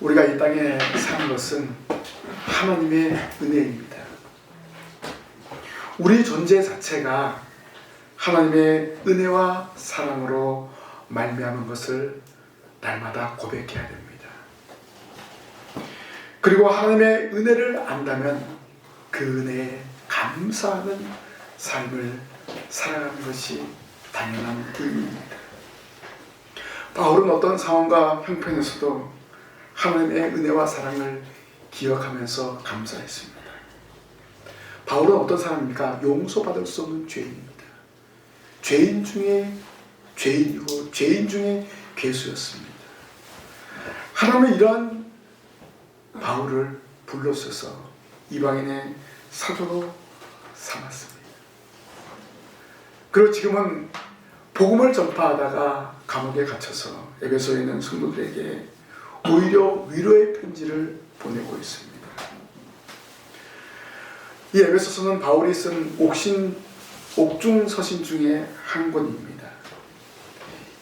우리가 이 땅에 사는 것은 하나님의 은혜입니다. 우리 존재 자체가 하나님의 은혜와 사랑으로 말미암은 것을 날마다 고백해야 됩니다. 그리고 하나님의 은혜를 안다면 그 은혜에 감사하는 삶을 살아가는 것이 당연한 일입니다. 바울은 어떤 상황과 형편에서도 하나님의 은혜와 사랑을 기억하면서 감사했습니다. 바울은 어떤 사람입니까? 용서받을 수 없는 죄인입니다. 죄인 중에 죄인이고 죄인 중에 괴수였습니다. 하나님은 이러한 바울을 불러서서 이방인의 사도로 삼았습니다. 그리고 지금은 복음을 전파하다가 감옥에 gat혀서 에베소에 있는 성도들에게 오히려 위로의 편지를 보내고 있습니다. 이 에베소서는 바울이 쓴 옥신 옥중 서신 중에 한 권입니다.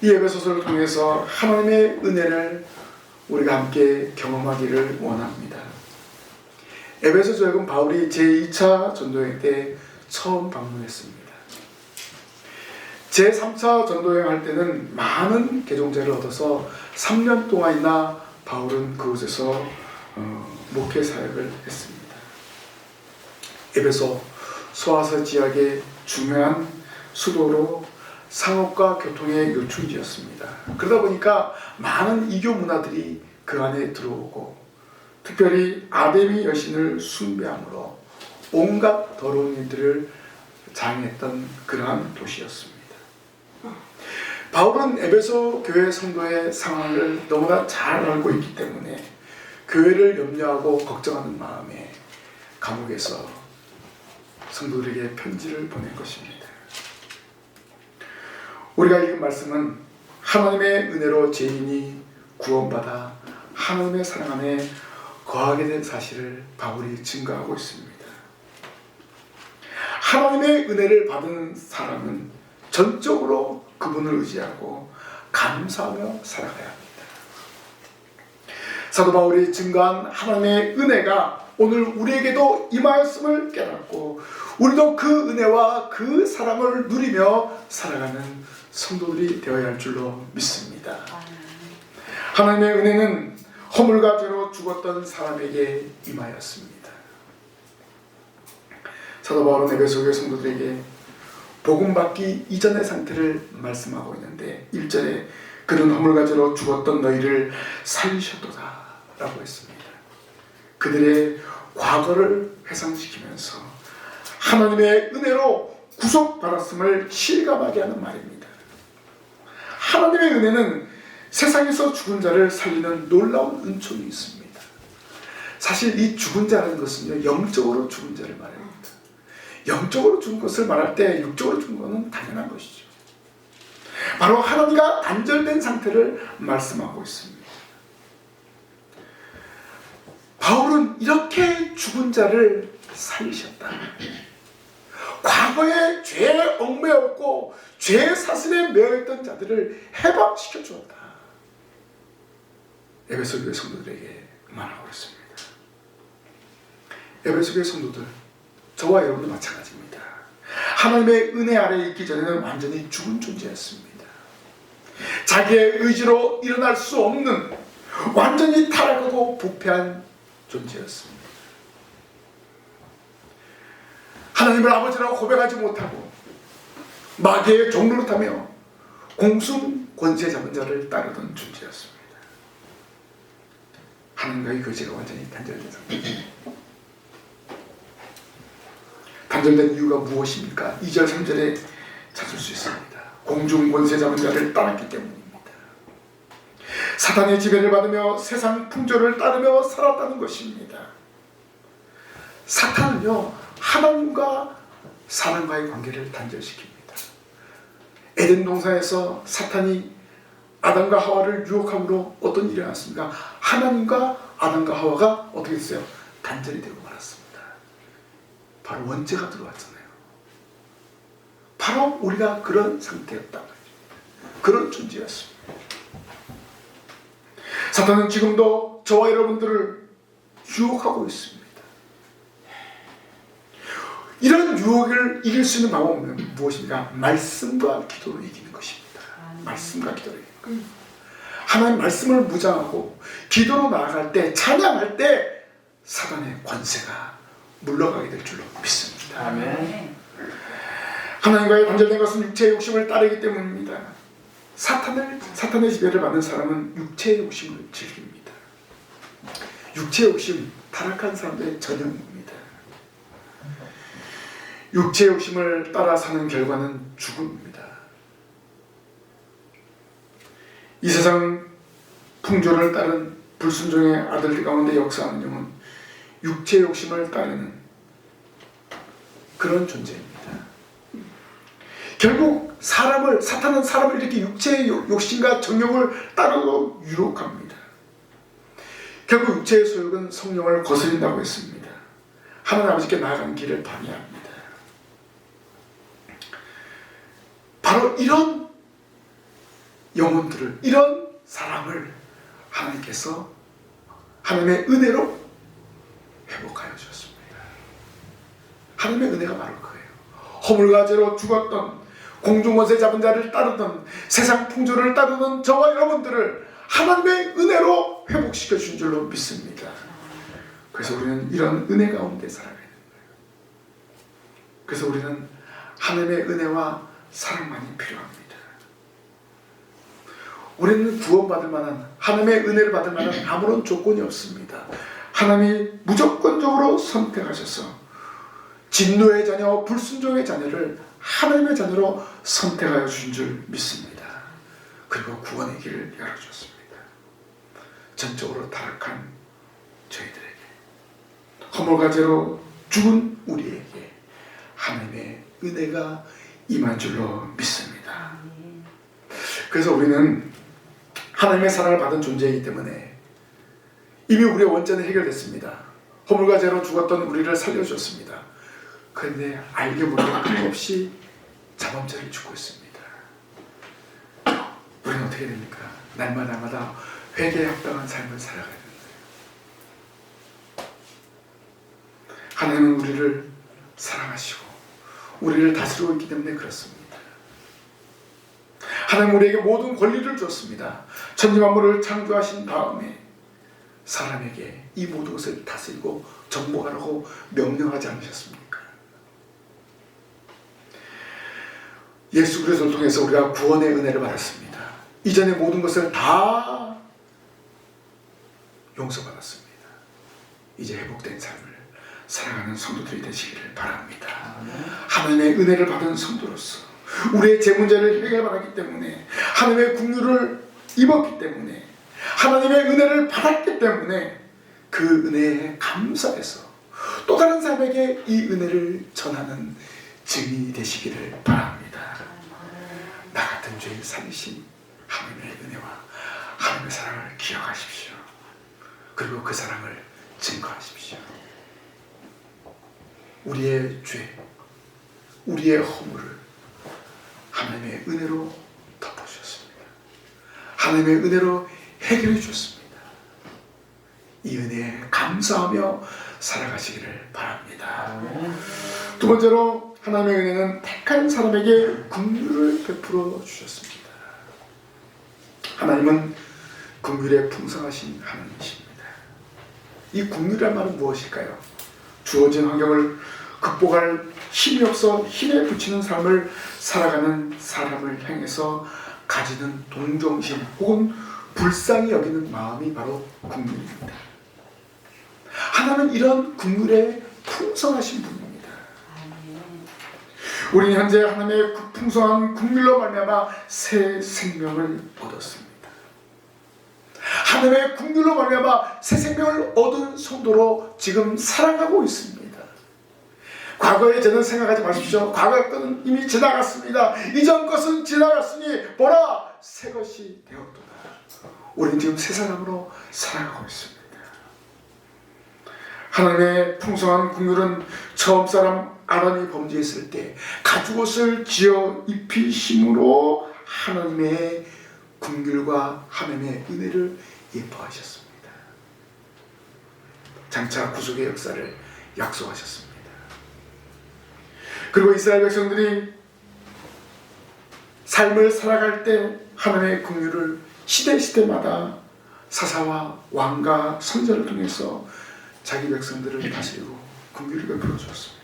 이 에베소서를 통해서 하나님의 은혜를 우리가 함께 경험하기를 원합니다. 에베소 조약은 바울이 제2차 전도여행 때 처음 방문했습니다. 제3차 전도여행 할 때는 많은 개종자를 얻어서 3년 동안이나 바울은 그곳에서 어, 목회 사역을 했습니다. 에베소 소아서 지역의 중요한 수도로 상업과 교통의 요충지였습니다. 그러다 보니까 많은 이교 문화들이 그 안에 들어오고 특별히 아데미 여신을 숭배함으로 온갖 더러운 일들을 장했던 그러한 도시였습니다. 바울은 에베소 교회 성도의 상황을 너무나 잘 알고 있기 때문에 교회를 염려하고 걱정하는 마음에 감옥에서 성도들에게 편지를 보낸 것입니다. 우리가 읽은 말씀은 하나님의 은혜로 죄인이 구원받아 하나님의 사랑 안에 거하게 된 사실을 바울이 증거하고 있습니다. 하나님의 은혜를 받은 사람은 전적으로 그분을 의지하고 감사하며 살아가야 합니다. 사도 바울이 증거한 하나님의 은혜가 오늘 우리에게도 임하였음을 깨닫고 우리도 그 은혜와 그 사랑을 누리며 살아가는 성도들이 되어야 할 줄로 믿습니다. 하나님의 은혜는 허물과 죄로 죽었던 사람에게 임하였습니다. 사도 바울은 에베소교회 성도들에게 복음 받기 이전의 상태를 말씀하고 있는데 1절에 그는 허물과 죄로 죽었던 너희를 살리셨도다 라고 했습니다. 그들의 과거를 회상시키면서 하나님의 은혜로 구속받았음을 실감하게 하는 말입니다. 하나님의 은혜는 세상에서 죽은 자를 살리는 놀라운 은총이 있습니다. 사실 이 죽은 자라는 것은요, 영적으로 죽은 자를 말합니다. 영적으로 죽은 것을 말할 때 육적으로 죽은 것은 당연한 것이죠. 바로 하나님과 단절된 상태를 말씀하고 있습니다. 바울은 이렇게 죽은 자를 살리셨다. 과거에 죄에 얽매였고 죄 사슬에 매여있던 자들을 해방시켜 주었다. 에베소 교회 성도들에게 말하고 있습니다. 에베소 교회 성도들, 저와 여러분도 마찬가지입니다. 하나님의 은혜 아래 있기 전에는 완전히 죽은 존재였습니다. 자기의 의지로 일어날 수 없는 완전히 타락하고 부패한 존재였습니다. 하나님을 아버지라고 고백하지 못하고 마귀의 종노릇하며 공순 권세 잡은 자를 따르던 존재였습니다. 하나님과의 교제가 완전히 단절된 상태입니다. 단절된 이유가 무엇입니까? 2절 3절에 찾을 수 있습니다. 공중 권세 잡은 자를 따랐기 때문입니다. 사탄의 지배를 받으며 세상 풍조를 따르며 살았다는 것입니다. 사탄은요 하나님과 사람과의 관계를 단절시킵니다. 에덴 동산에서 사탄이 아담과 하와를 유혹함으로 어떤 일이 났습니까? 하나님과 아담과 하와가 어떻게 됐어요? 단절이 되고. 바로 원죄가 들어왔잖아요. 바로 우리가 그런 상태였다. 그런 존재였습니다. 사탄은 지금도 저와 여러분들을 유혹하고 있습니다. 이런 유혹을 이길 수 있는 방법은 무엇입니까? 말씀과 기도로 이기는 것입니다. 말씀과 기도로 이기는 거예요. 하나님 말씀을 무장하고 기도로 나아갈 때 찬양할 때 사단의 관세가 물러가게 될 줄로 믿습니다. 아멘. 하나님과의 단절된 것은 육체의 욕심을 따르기 때문입니다. 사탄을 사탄의 지배를 받는 사람은 육체의 욕심을 즐깁니다. 육체의 욕심 타락한 사람들의 전형입니다. 육체의 욕심을 따라 사는 결과는 죽음입니다. 이 세상 풍조를 따른 불순종의 아들들 가운데 역사하는 영은 육체의 욕심을 따르는 그런 존재입니다. 결국 사람을 사탄은 사람을 이렇게 육체의 욕- 욕심과 정욕을 따르도록 유혹합니다. 결국 육체의 소욕은 성령을 거스린다고 했습니다. 하나님 아버지께 나아가는 길을 방해합니다. 바로 이런 영혼들을 이런 사람을 하나님께서 하나님의 은혜로 회복하여 주셨습니다. 하나님의 은혜가 바로 그예요. 허물과 죄로 죽었던 공중원세 잡은 자를 따르던 세상 풍조를 따르던 저와 여러분들을 하나님의 은혜로 회복시켜 준 줄로 믿습니다. 그래서 우리는 이런 은혜 가운데 살아가야 되는 거예요. 그래서 우리는 하나님의 은혜와 사랑만이 필요합니다. 우리는 구원받을 만한 하나님의 은혜를 받을 만한 아무런 조건이 없습니다. 하나님이 무조건적으로 선택하셔서 진노의 자녀, 불순종의 자녀를 하나님의 자녀로 선택하여 주신 줄 믿습니다. 그리고 구원의 길을 열어주었습니다. 전적으로 타락한 저희들에게 허물과제로 죽은 우리에게 하나님의 은혜가 임한 줄로 믿습니다. 그래서 우리는 하나님의 사랑을 받은 존재이기 때문에 이미 우리의 원죄는 해결됐습니다. 허물과 죄로 죽었던 우리를 살려주었습니다. 그런데 알게 모르게 끊임없이 자범죄를 짓고 있습니다. 우리는 어떻게 됩니까? 날마다 날마다 회개에 합당한 삶을 살아가야 거예요. 하나님은 우리를 사랑하시고 우리를 다스리고 있기 때문에 그렇습니다. 하나님 우리에게 모든 권리를 줬습니다. 천지 만물을 창조하신 다음에 사람에게 이 모든 것을 다스리고 정복하라고 명령하지 않으셨습니까? 예수 그리스도를 통해서 우리가 구원의 은혜를 받았습니다. 이전의 모든 것을 다 용서받았습니다. 이제 회복된 삶을 살아가는 성도들이 되시기를 바랍니다. 하나님의 은혜를 받은 성도로서 우리의 제 문제를 해결받았기 때문에 하나님의 국류를 입었기 때문에 하나님의 은혜를 받았기 때문에 그 은혜에 감사해서 또 다른 사람에게 이 은혜를 전하는 증인이 되시기를 바랍니다. 나 같은 죄인 살리신 하나님의 은혜와 하나님의 사랑을 기억하십시오. 그리고 그 사랑을 증거하십시오. 우리의 죄, 우리의 허물을 하나님의 은혜로 덮어주셨습니다. 하나님의 은혜로 해결해 주셨습니다. 이 은혜에 감사하며 살아가시기를 바랍니다. 두 번째로 하나님의 은혜는 택한 사람에게 긍휼을 베풀어 주셨습니다. 하나님은 긍휼에 풍성하신 하나님이십니다. 이 긍휼이란 말은 무엇일까요? 주어진 환경을 극복할 힘이 없어 힘에 부치는 삶을 살아가는 사람을 향해서 가지는 동정심 혹은 불쌍히 여기는 마음이 바로 국물입니다. 하나님은 이런 국물에 풍성하신 분입니다. 우리는 현재 하나님의 그 풍성한 국물로 말미암아 새 생명을 얻었습니다. 하나님의 국물로 말미암아 새 생명을 얻은 성도로 지금 살아가고 있습니다. 과거의 죄는 생각하지 마십시오. 과거의 것은 이미 지나갔습니다. 이전 것은 지나갔으니 보라 새 것이 되었도다. 우리는 지금 새 사람으로 살아가고 있습니다. 하나님의 풍성한 국률은 처음 사람 아론이 범죄했을 때 가죽옷을 지어 입히심으로 하나님의 국률과 하나님의 은혜를 예뻐하셨습니다. 장차 구속의 역사를 약속하셨습니다. 그리고 이스라엘 백성들이 삶을 살아갈 때 하나님의 긍휼을 시대 시대마다 사사와 왕과 선자를 통해서 자기 백성들을 다스리고 긍휼을 베풀어 주었습니다.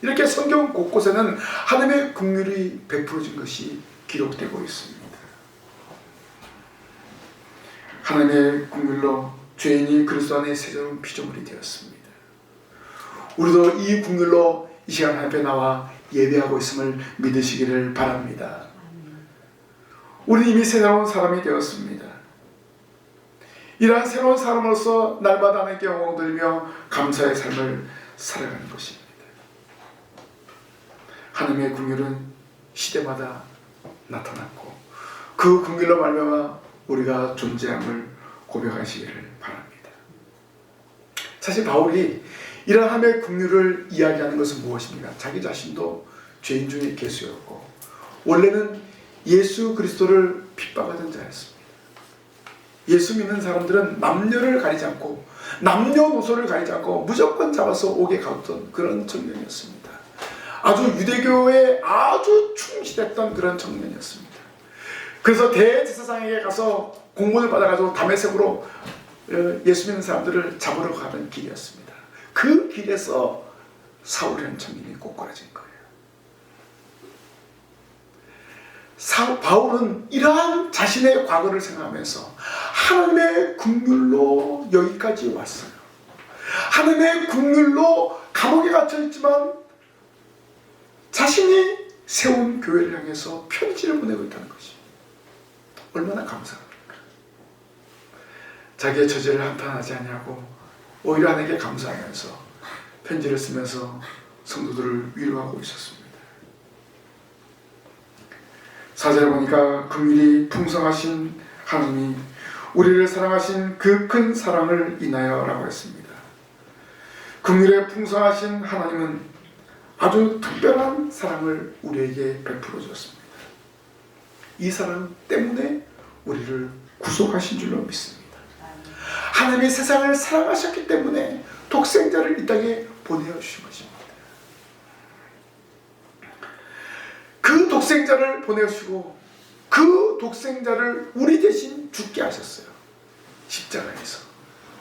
이렇게 성경 곳곳에는 하나님의 긍휼이 베풀어진 것이 기록되고 있습니다. 하나님의 긍휼로 죄인이 그리스도 안에 새로운 피조물이 되었습니다. 우리도 이 국률로 이 시간 앞에 나와 예배하고 있음을 믿으시기를 바랍니다. 우리 이미 새로운 사람이 되었습니다. 이러한 새로운 사람으로서 날마다 하나님께 영광 돌리며 감사의 삶을 살아가는 것입니다. 하나님의 국률은 시대마다 나타났고 그 국률로 말미암아 우리가 존재함을 고백하시기를 바랍니다. 사실 바울이 이러한 하나님의 국률을 이야기하는 것은 무엇입니까? 자기 자신도 죄인 중에 개수였고 원래는 예수 그리스도를 핍박하던 자였습니다. 예수 믿는 사람들은 남녀를 가리지 않고 남녀노소를 가리지 않고 무조건 잡아서 옥에 가뒀던 그런 청년이었습니다. 아주 유대교에 아주 충실했던 그런 청년이었습니다. 그래서 대제사장에게 가서 공문을 받아가지고 담에색으로 어, 예수 믿는 사람들을 잡으러 가는 길이었습니다. 그 길에서 사울이라는 청년이 꼬꾸라진 거예요. 사, 바울은 이러한 자신의 과거를 생각하면서 하나님의 국률로 여기까지 왔어요. 하나님의 국률로 감옥에 갇혀 있지만 자신이 세운 교회를 향해서 편지를 보내고 있다는 것이 얼마나 감사합니까? 자기의 처지를 한탄하지 아니하고 오히려 하나님께 감사하면서 편지를 쓰면서 성도들을 위로하고 있었습니다. 사절에 보니까 긍휼이 풍성하신 하나님이 우리를 사랑하신 그 큰 사랑을 인하여라고 했습니다. 긍휼에 풍성하신 하나님은 아주 특별한 사랑을 우리에게 베풀어 줬습니다. 이 사랑 때문에 우리를 구속하신 줄로 믿습니다. 하나님이 세상을 사랑하셨기 때문에 독생자를 이 땅에 보내어 주신 것입니다. 그 독생자를 보내주시고 그 독생자를 우리 대신 죽게 하셨어요. 십자가에서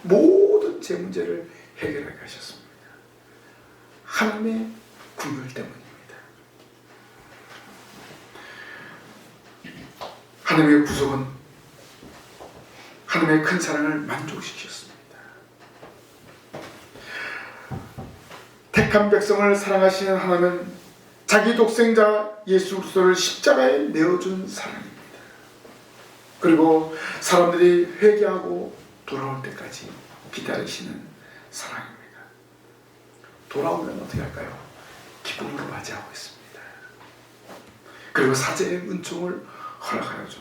모든 제 문제를 해결하게 하셨습니다. 하나님의 국률 때문입니다. 하나님의 구속은 하나님의 큰 사랑을 만족시켰습니다. 택한 백성을 사랑하시는 하나님은 자기 독생자 예수 그리스도를 십자가에 내어준 사랑입니다. 그리고 사람들이 회개하고 돌아올 때까지 기다리시는 사랑입니다. 돌아오면 어떻게 할까요? 기쁨으로 맞이하고 있습니다. 그리고 사제의 은총을 허락하여줘.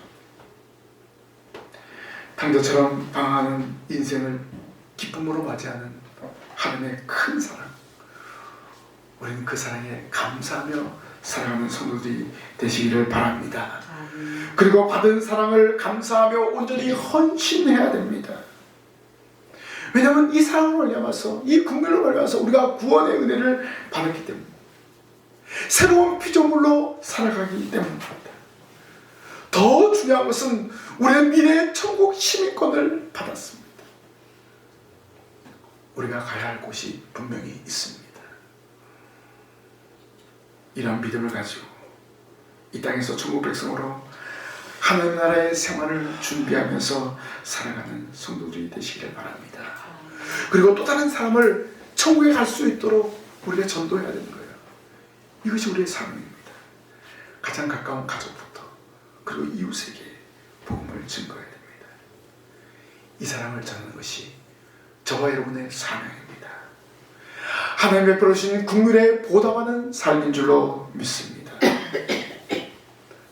당자처럼 방황하는 인생을 기쁨으로 맞이하는 하나님의 큰 사랑. 우리는 그 사랑에 감사하며 사랑하는 성도들이 되시기를 바랍니다. 그리고 받은 사랑을 감사하며 온전히 헌신해야 됩니다. 왜냐하면 이 사랑을 말미암아서 이 국면을 말미암아서 우리가 구원의 은혜를 받았기 때문에 새로운 피조물로 살아가기 때문입니다. 더 중요한 것은 우리는 미래의 천국 시민권을 받았습니다. 우리가 가야 할 곳이 분명히 있습니다. 이런 믿음을 가지고 이 땅에서 천국 백성으로 하나님 나라의 생활을 준비하면서 살아가는 성도들이 되시기를 바랍니다. 그리고 또 다른 사람을 천국에 갈 수 있도록 우리가 전도해야 되는 거예요. 이것이 우리의 사명입니다. 가장 가까운 가족부터 그리고 이웃에게 복음을 증거해야 됩니다. 이 사랑을 전하는 것이 저와 여러분의 사명입니다. 하나님 베풀어 주신 국물에 보답하는 삶인 줄로 믿습니다.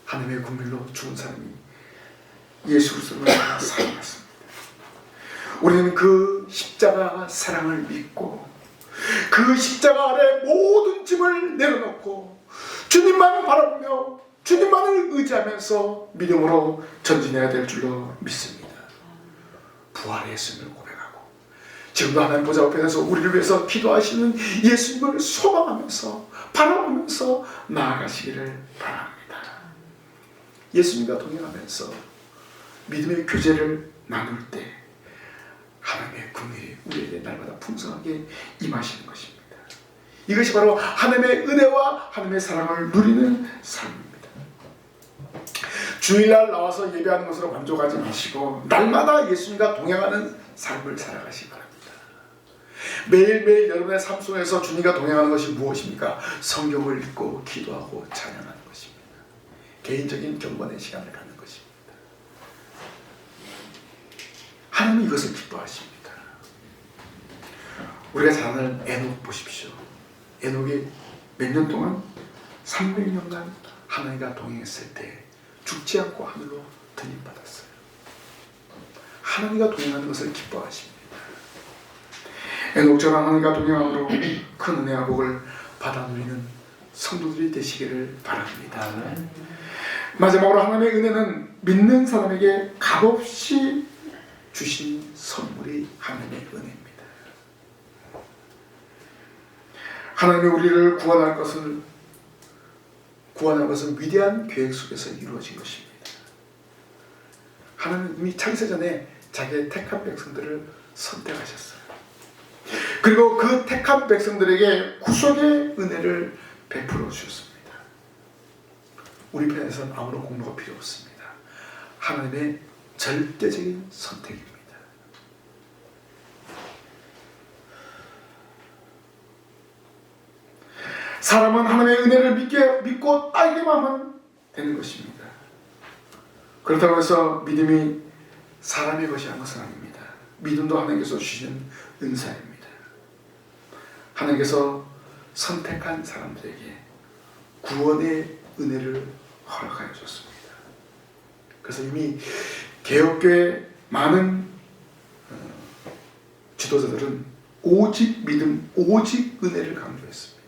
하나님의 국물로 죽은 사람이 예수 그리스도를 사랑했습니다. 우리는 그 십자가 사랑을 믿고 그 십자가 아래 모든 짐을 내려놓고 주님만 바라보며 주님만을 의지하면서 믿음으로 전진해야 될 줄로 믿습니다. 부활의 예수님을 고백하고 지금도 하나님 보좌 앞에서 우리를 위해서 기도하시는 예수님을 소망하면서 바라보면서 나아가시기를 바랍니다. 예수님과 동행하면서 믿음의 교제를 나눌 때 하나님의 긍휼이 우리에게 날마다 풍성하게 임하시는 것입니다. 이것이 바로 하나님의 은혜와 하나님의 사랑을 누리는 삶입니다. 주일날 나와서 예배하는 것으로 만족하지 마시고 날마다 예수님과 동행하는 삶을 살아가시기 바랍니다. 매일매일 여러분의 삶 속에서 주님과 동행하는 것이 무엇입니까? 성경을 읽고 기도하고 찬양하는 것입니다. 개인적인 경건의 시간을 갖는 것입니다. 하나님이 이것을 기뻐하십니다. 우리가 잘 아는 에녹 보십시오. 에녹이 몇 년 동안 300년간 하나님과 동행했을 때 죽지 않고 하늘로 드림받았어요. 하나님과 동행하는 것을 기뻐하십니다. 에녹처럼 하나님과 동행함으로 큰 은혜와 복을 받아 누리는 성도들이 되시기를 바랍니다. 마지막으로 하나님의 은혜는 믿는 사람에게 값없이 주신 선물이 하나님의 은혜입니다. 하나님이 우리를 구원할 것을 구원할 것은 위대한 계획 속에서 이루어진 것입니다. 하나님이 창세 전에 자기의 택한 백성들을 선택하셨어요. 그리고 그 택한 백성들에게 구속의 은혜를 베풀어 주셨습니다. 우리 편에서는 아무런 공로가 필요 없습니다. 하나님의 절대적인 선택입니다. 사람은 하나님의 은혜를 믿게, 믿고 따르기만 하면 되는 것입니다. 그렇다고 해서 믿음이 사람의 것이 한 것은 아닙니다. 믿음도 하나님께서 주신 은사입니다. 하나님께서 선택한 사람들에게 구원의 은혜를 허락하여 줬습니다. 그래서 이미 개혁교회 많은 어, 지도자들은 오직 믿음, 오직 은혜를 강조했습니다.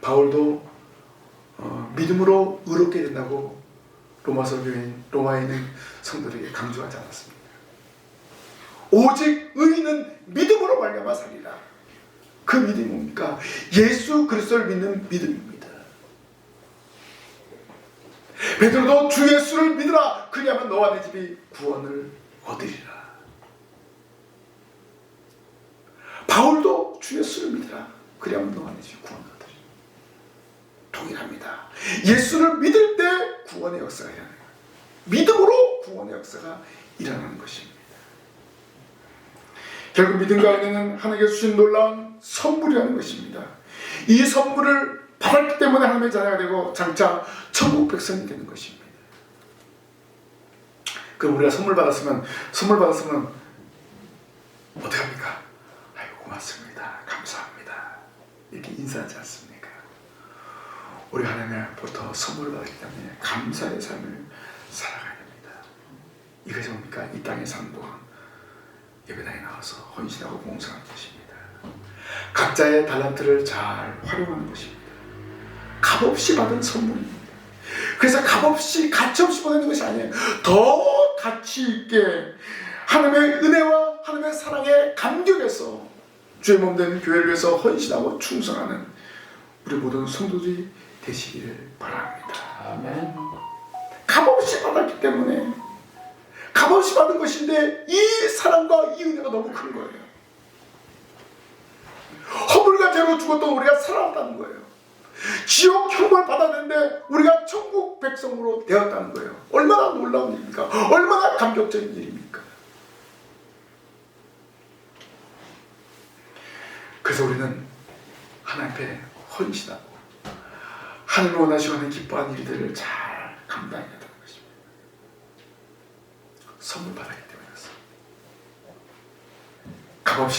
바울도 어, 믿음으로 의롭게 된다고 로마서 교회 로마에 있는 성도들에게 강조하지 않았습니다. 오직 의인은 믿음으로 말미암아 살리라. 그 믿음이 뭡니까? 예수 그리스도를 믿는 믿음입니다. 베드로도 주 예수를 믿으라. 그리하면 너와 내 집이 구원을 얻으리라. 바울도 주 예수를 믿으라. 그리하면 너와 내 집이 구원을 얻으리라. 동일합니다. 예수를 믿을 때 구원의 역사가 일어나는 거예요. 믿음으로 구원의 역사가 일어나는 것입니다. 결국 믿음과 은혜는 하나님께서 주신 놀라운 선물이라는 것입니다. 이 선물을 받았기 때문에 하나님의 자녀가 되고 장차 천국 백성이 되는 것입니다. 그럼 우리가 선물 받았으면 선물 받았으면 어떻게 합니까? 아이고 고맙습니다. 감사합니다. 이렇게 인사하지 않습니까? 우리 하나님으로부터 선물을 받았기 때문에 감사의 삶을 살아가야 됩니다. 이것이 뭡니까? 이 사는 동안 예배당에 나와서 헌신하고 봉사하는 것입니다. 각자의 달란트를 잘 활용하는 것입니다. 값없이 받은 선물입니다. 그래서 값없이 가치없이 보내는 것이 아니에요. 더 가치 있게 하나님의 은혜와 하나님의 사랑에 감격해서 주의 몸 되는 교회를 위해서 헌신하고 충성하는 우리 모든 성도들이 되시기를 바랍니다. 아멘. 값없이 받았기 때문에 값없이 받은 것인데 이 사랑과 이 은혜가 너무 큰 거예요. 허물과 죄로 죽었던 우리가 살아났다는 거예요. 지옥 형벌 받았는데 우리가 천국 백성으로 되었다는 거예요. 얼마나 놀라운 일입니까? 얼마나 감격적인 일입니까? 그래서 우리는 하나님 앞에 헌신하고 하늘 원하시고 하는 기뻐하는 일들을 잘 감당해야 되는 것입니다. 선물 받았기 때문이었어.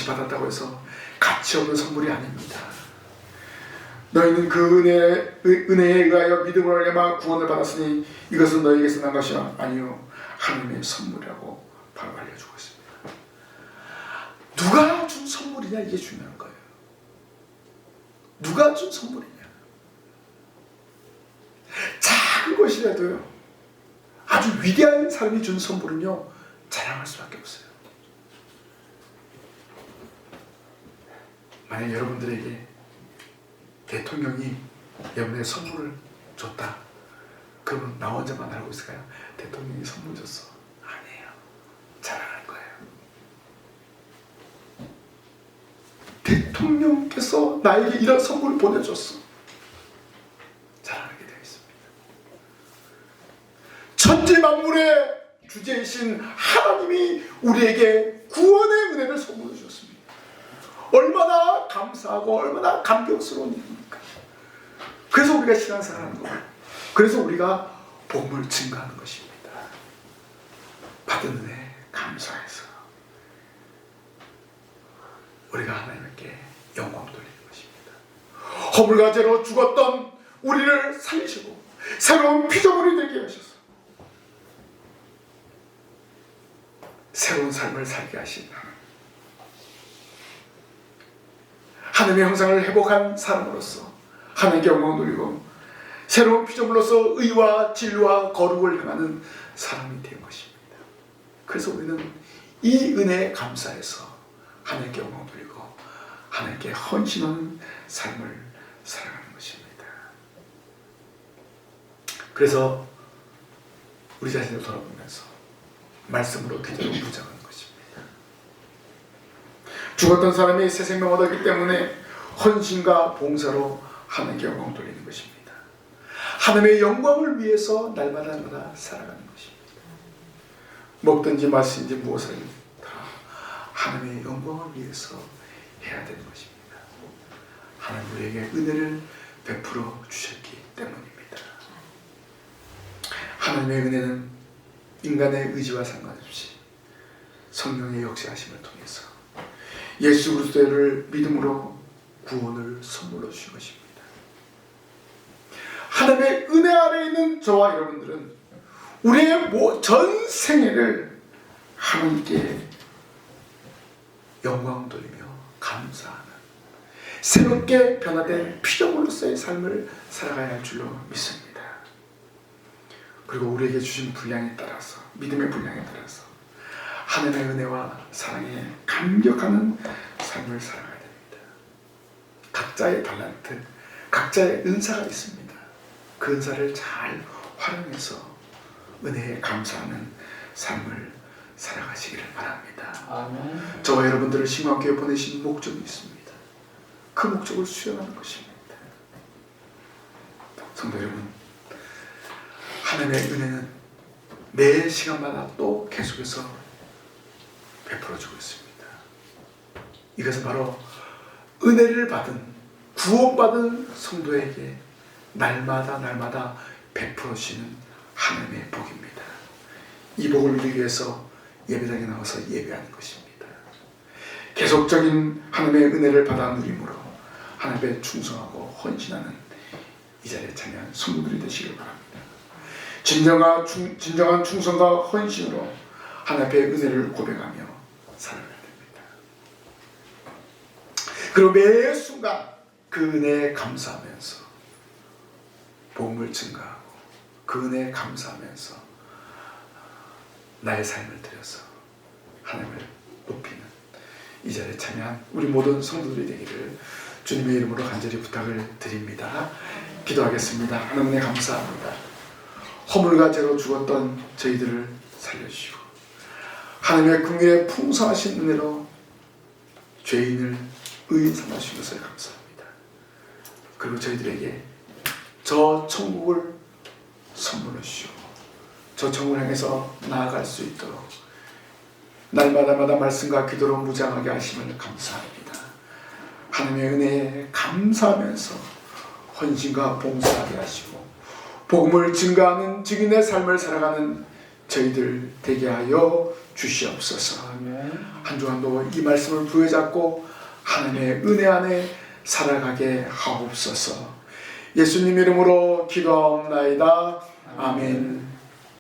값없이 받았다고 해서 가치 없는 선물이 아닙니다. 너희는 그 은혜, 은혜에 의하여 믿음으로 말미암아 구원을 받았으니 이것은 너희에게서 난 것이 아니요 하나님의 선물이라고 바로 알려주고 있습니다. 누가 준 선물이냐 이게 중요한 거예요. 누가 준 선물이냐. 작은 것이라도요. 아주 위대한 사람이 준 선물은요. 자랑할 수밖에 없어요. 만약 여러분들에게 대통령이 여러분의 선물을 줬다. 그러면 나 혼자만 알고 있을까요? 대통령이 선물 줬어. 아니에요. 자랑할 거예요. 대통령께서 나에게 이런 선물을 보내줬어. 자랑하게 되어 있습니다. 천지 만물의 주제이신 하나님이 우리에게 구원의 은혜를 선물해 주셨습니다. 얼마나 감사하고 얼마나 감격스러운 일입니까? 그래서 우리가 신앙생활하는 거예요. 그래서 우리가 복음을 증가하는 것입니다. 받은 은혜 감사해서 우리가 하나님께 영광 돌리는 것입니다. 허물과제로 죽었던 우리를 살리시고 새로운 피조물이 되게 하셔서 새로운 삶을 살게 하신 하나님. 하나님의 형상을 회복한 사람으로서 하나님께 영광 돌리고 새로운 피조물로서 의와 진리와 거룩을 행하는 사람이 된 것입니다. 그래서 우리는 이 은혜에 감사해서 하나님께 영광 돌리고 하나님께 헌신하는 삶을 살아가는 것입니다. 그래서 우리 자신을 돌아보면서 말씀으로 기도로 것입니다. 죽었던 사람이 새 생명 얻었기 때문에 헌신과 봉사로 하나님께 영광 돌리는 것입니다. 하나님의 영광을 위해서 날마다 날마다 살아가는 것입니다. 먹든지 마시든지 무엇을 다 하나님의 영광을 위해서 해야 되는 것입니다. 하나님 우리에게 은혜를 베풀어 주셨기 때문입니다. 하나님의 은혜는 인간의 의지와 상관없이 성령의 역사하심을 통해서 예수 그리스도를 믿음으로 구원을 선물로 주신 것입니다. 하나님의 은혜 아래 있는 저와 여러분들은 우리의 모- 전 생애를 하나님께 영광 돌리며 감사하는 새롭게 변화된 피조물로서의 삶을 살아가야 할 줄로 믿습니다. 그리고 우리에게 주신 분량에 따라서 믿음의 분량에 따라서 하나님의 은혜와 사랑에 감격하는 삶을 살아가야 됩니다. 각자의 달란트, 각자의 은사가 있습니다. 그 은사를 잘 활용해서 은혜에 감사하는 삶을 살아가시기를 바랍니다. 아멘. 저와 여러분들을 신학교에 보내신 목적이 있습니다. 그 목적을 수행하는 것입니다. 성도 여러분, 하나님의 은혜는 매 시간마다 또 계속해서 베풀어주고 있습니다. 이것은 바로 은혜를 받은 구원받은 성도에게 날마다 날마다 베풀어주시는 하나님의 복입니다. 이 복을 누리기 위해서 예배당에 나와서 예배하는 것입니다. 계속적인 하나님의 은혜를 받아 누림으로 하나님의 충성하고 헌신하는 이 자리에 참여한 성도들이 되시길 바랍니다. 진정한, 충, 진정한 충성과 헌신으로 하나님의 은혜를 고백하며 살아가야 됩니다. 그리고 매 순간 그 은혜에 감사하면서 복음을 증가하고 그 은혜에 감사하면서 나의 삶을 들여서 하나님을 높이는 이 자리에 참여한 우리 모든 성도들이 되기를 주님의 이름으로 간절히 부탁을 드립니다. 기도하겠습니다. 하나님의 감사합니다. 허물과 죄로 죽었던 저희들을 살려주시고 하나님의 긍휼의 풍성하신 은혜로 죄인을 의인 삼아주신 것을 감사합니다. 그리고 저희들에게 저 천국을 선물로 주시고 저 천국을 향해서 나아갈 수 있도록 날마다마다 말씀과 기도로 무장하게 하심을 감사합니다. 하나님의 은혜에 감사하면서 헌신과 봉사하게 하시고 복음을 증가하는 증인의 삶을 살아가는 저희들 되게 하여 주시옵소서. 한 주간도 이 말씀을 부여잡고 하나님의 은혜 안에 살아가게 하옵소서. 예수님 이름으로 기도하옵나이다. 아멘.